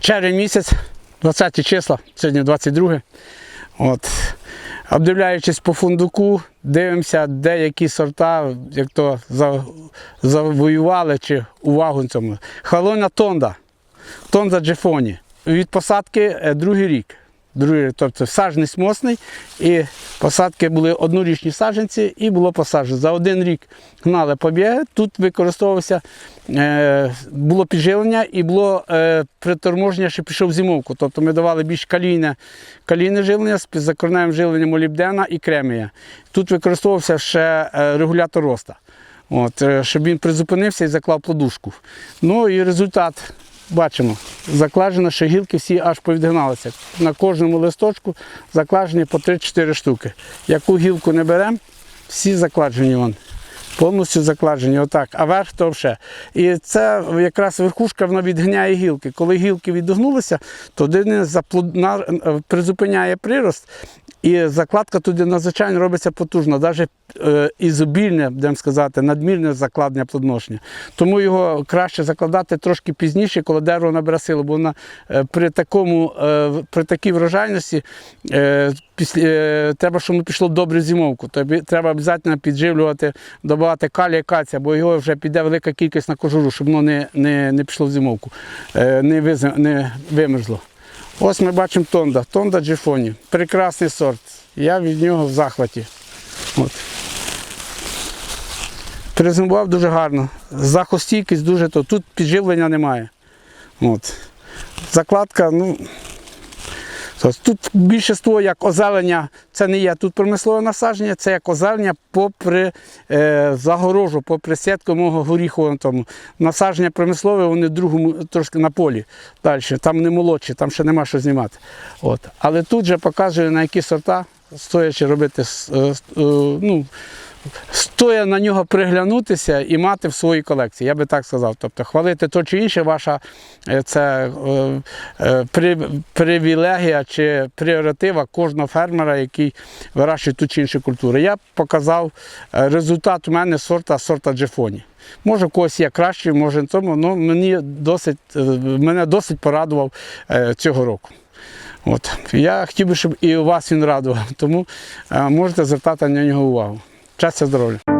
червень місяць, 20 числа, сьогодні 22. От. Обдивляючись по фундуку, дивимося, де які сорта, як то завоювали чи увагу цьому. Халона тонда, тонда джефоні. Від посадки е, другий рік. Другий, тобто саджанець мосний, і посадки були однорічні саджанці, і було посаджено. За один рік гнали побіги. Тут використовувався, е, було підживлення і було е, приторможення, що пішов зимовку. Тобто ми давали більш калійне, калійне живлення з закорневим живленням молібдена і кремія. Тут використовувався ще е, регулятор роста. От, е, щоб він призупинився і заклав плодушку. Ну і результат бачимо. Закладено, що гілки всі аж повідгиналися. На кожному листочку закладені по 3-4 штуки. Яку гілку не беремо, всі закладені вон. Повністю закладені, отак, а верх то все. І це якраз верхушка вона відганяє гілки. Коли гілки відгнулися, то на- е, призупиняє прирост, і закладка туди надзвичайно робиться потужно, навіть е, ізобільне, будемо сказати, надмірне закладення плодоношення. Тому його краще закладати трошки пізніше, коли дерево набере силу, бо на, е, при, такому, е, при такій врожайності треба, щоб воно пішло добре зимовку. Тобі треба обов'язково підживлювати, додавати калія, кація, бо його вже піде велика кількість на кожуру, щоб воно не, не, не пішло в зимовку, не вимерзло. Ось ми бачимо тонда, тонда джифоні. Прекрасний сорт. Я від нього в захваті. От. Призимував дуже гарно. Захостійкість дуже то. Тут підживлення немає. От. Закладка, ну. Тут більшість як озелення, це не є тут промислове насадження, це як озелення попри е, загорожу, попри сітку мого горіхового тому. Насадження промислове, вони другому трошки на полі далі. Там не молодші, там ще нема що знімати. От. Але тут же показує, на які сорта стоячи робити, е, е, ну, стоя на нього приглянутися і мати в своїй колекції, я би так сказав. Тобто хвалити то чи інше ваша е, це е, е, при, привілегія чи пріоритива кожного фермера, який вирощує ту чи іншу культуру. Я показав результат у мене сорта сорта Джефоні. Може, когось є краще, може тому, але мені досить, мене досить порадував цього року. От. Я хотів би, щоб і вас він радував, тому можете звертати на нього увагу. Щастя, здоров'я.